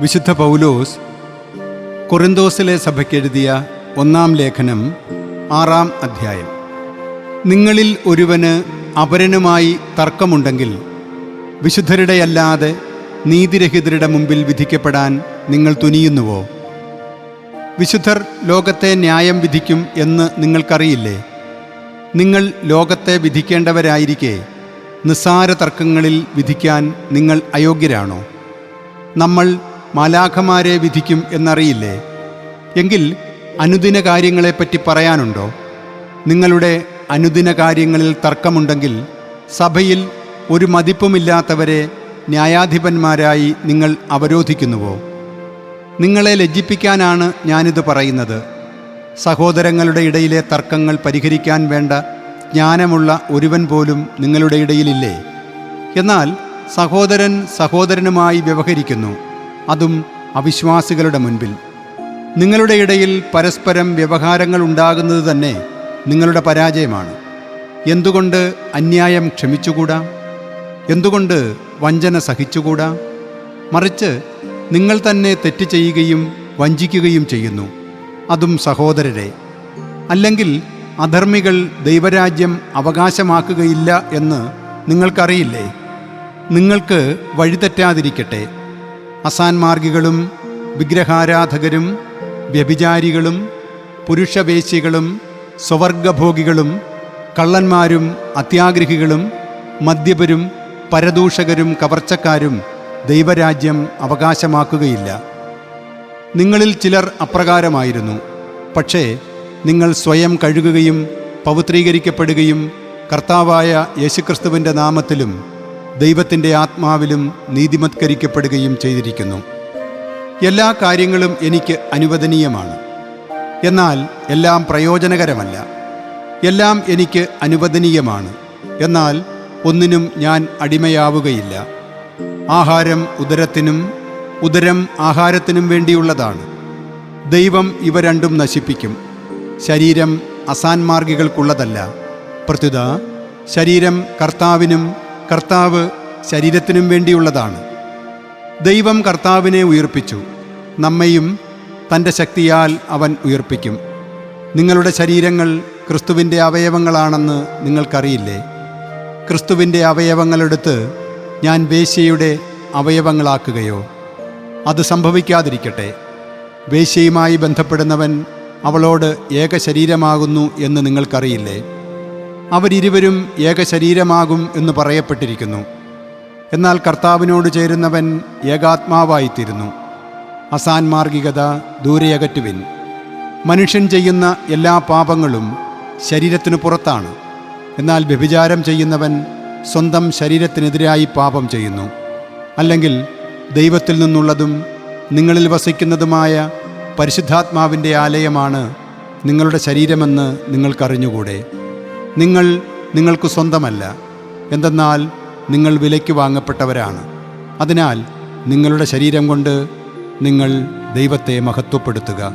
വിശുദ്ധ പൗലോസ് കൊറിന്തോസിലെ സഭയ്ക്കെഴുതിയ ഒന്നാം ലേഖനം ആറാം അധ്യായം. നിങ്ങളിൽ ഒരുവന് അപരനുമായി തർക്കമുണ്ടെങ്കിൽ വിശുദ്ധരുടെയല്ലാതെ നീതിരഹിതരുടെ മുമ്പിൽ വിധിക്കപ്പെടാൻ നിങ്ങൾ തുനിയുന്നുവോ? വിശുദ്ധർ ലോകത്തെ ന്യായം വിധിക്കും എന്ന് നിങ്ങൾക്കറിയില്ലേ? നിങ്ങൾ ലോകത്തെ വിധിക്കേണ്ടവരായിരിക്കെ നിസ്സാര തർക്കങ്ങളിൽ വിധിക്കാൻ നിങ്ങൾ അയോഗ്യരാണോ? നമ്മൾ മാലാഖമാരെ വിധിക്കും എന്നറിയില്ലേ? എങ്കിൽ അനുദിന കാര്യങ്ങളെപ്പറ്റി പറയാനുണ്ടോ? നിങ്ങളുടെ അനുദിന കാര്യങ്ങളിൽ തർക്കമുണ്ടെങ്കിൽ സഭയിൽ ഒരു മതിപ്പുമില്ലാത്തവരെ ന്യായാധിപന്മാരായി നിങ്ങൾ അവരോധിക്കുന്നുവോ? നിങ്ങളെ ലജ്ജിപ്പിക്കാനാണ് ഞാനിത് പറയുന്നത്. സഹോദരങ്ങളുടെ ഇടയിലെ തർക്കങ്ങൾ പരിഹരിക്കാൻ വേണ്ട ജ്ഞാനമുള്ള ഒരുവൻ പോലും നിങ്ങളുടെ ഇടയിലില്ലേ? എന്നാൽ സഹോദരൻ സഹോദരനുമായി വ്യവഹരിക്കുന്നു. അതും അവിശ്വാസികളുടെ മുൻപിൽ. നിങ്ങളുടെ ഇടയിൽ പരസ്പരം വ്യവഹാരങ്ങൾ ഉണ്ടാകുന്നത് തന്നെ നിങ്ങളുടെ പരാജയമാണ്. എന്തുകൊണ്ട് അന്യായം ക്ഷമിച്ചുകൂടാ? എന്തുകൊണ്ട് വഞ്ചന സഹിച്ചുകൂടാ? മറിച്ച് നിങ്ങൾ തന്നെ തെറ്റ് ചെയ്യുകയും വഞ്ചിക്കുകയും ചെയ്യുന്നു. അതും സഹോദരരെ. അല്ലെങ്കിൽ അധർമ്മികൾ ദൈവരാജ്യം അവകാശമാക്കുകയില്ല എന്ന് നിങ്ങൾക്കറിയില്ലേ? നിങ്ങൾക്ക് വഴിതെറ്റാതിരിക്കട്ടെ. അസാൻമാർഗികളും വിഗ്രഹാരാധകരും വ്യഭിചാരികളും പുരുഷവേശ്യകളും സ്വവർഗഭോഗികളും കള്ളന്മാരും അത്യാഗ്രഹികളും മദ്യപരും പരദൂഷകരും കവർച്ചക്കാരും ദൈവരാജ്യം അവകാശമാക്കുകയില്ല. നിങ്ങളിൽ ചിലർ അപ്രകാരമായിരുന്നു. പക്ഷേ നിങ്ങൾ സ്വയം കഴുകുകയും പവിത്രീകരിക്കപ്പെടുകയും കർത്താവായ യേശുക്രിസ്തുവിന്റെ നാമത്തിലും ദൈവത്തിന്റെ ആത്മാവിലും നീതിമത്കരിക്കപ്പെടുകയും ചെയ്തിരിക്കുന്നു. എല്ലാ കാര്യങ്ങളും എനിക്ക് അനുവദനീയമാണ്. എന്നാൽ എല്ലാം പ്രയോജനകരമല്ല. എല്ലാം എനിക്ക് അനുവദനീയമാണ്. എന്നാൽ ഒന്നിനും ഞാൻ അടിമയാവുകയില്ല. ആഹാരം ഉദരത്തിനും ഉദരം ആഹാരത്തിനും വേണ്ടിയുള്ളതാണ്. ദൈവം ഇവ രണ്ടും നശിപ്പിക്കും. ശരീരം അസാൻമാർഗികൾക്കുള്ളതല്ല. പ്രത്യുത ശരീരം കർത്താവിനും കർത്താവ് ശരീരത്തിനും വേണ്ടിയുള്ളതാണ്. ദൈവം കർത്താവിനെ ഉയർപ്പിച്ചു. നമ്മയും തന്റെ ശക്തിയാൽ അവൻ ഉയർപ്പിക്കും. നിങ്ങളുടെ ശരീരങ്ങൾ ക്രിസ്തുവിന്റെ അവയവങ്ങളാണെന്ന് നിങ്ങൾക്കറിയില്ലേ? ക്രിസ്തുവിന്റെ അവയവങ്ങളെടുത്ത് ഞാൻ വേശ്യയുടെ അവയവങ്ങളാക്കുകയോ? അത് സംഭവിക്കാതിരിക്കട്ടെ. വേശ്യയുമായി ബന്ധപ്പെടുന്നവൻ അവളോട് ഏക ശരീരമാകുന്നു എന്ന് നിങ്ങൾക്കറിയില്ലേ? അവരിരുവരും ഏകശരീരമാകും എന്ന് പറയപ്പെട്ടിരിക്കുന്നു. എന്നാൽ കർത്താവിനോട് ചേരുന്നവൻ ഏകാത്മാവായിത്തീരുന്നു. അസാൻമാർഗികത ദൂരെയകറ്റുവിൻ മനുഷ്യൻ ചെയ്യുന്ന എല്ലാ പാപങ്ങളും ശരീരത്തിനു പുറത്താണ്. എന്നാൽ വ്യഭിചാരം ചെയ്യുന്നവൻ സ്വന്തം ശരീരത്തിനെതിരായി പാപം ചെയ്യുന്നു. അല്ലെങ്കിൽ ദൈവത്തിൽ നിന്നുള്ളതും നിങ്ങളിൽ വസിക്കുന്നതുമായ പരിശുദ്ധാത്മാവിന്റെ ആലയമാണ് നിങ്ങളുടെ ശരീരമെന്ന് നിങ്ങൾക്കറിഞ്ഞുകൂടെ? നിങ്ങൾ നിങ്ങൾക്ക് സ്വന്തമല്ല. എന്തെന്നാൽ നിങ്ങൾ വിലയ്ക്ക് വാങ്ങപ്പെട്ടവരാണ്. അതിനാൽ നിങ്ങളുടെ ശരീരം കൊണ്ട് നിങ്ങൾ ദൈവത്തെ മഹത്വപ്പെടുത്തുക.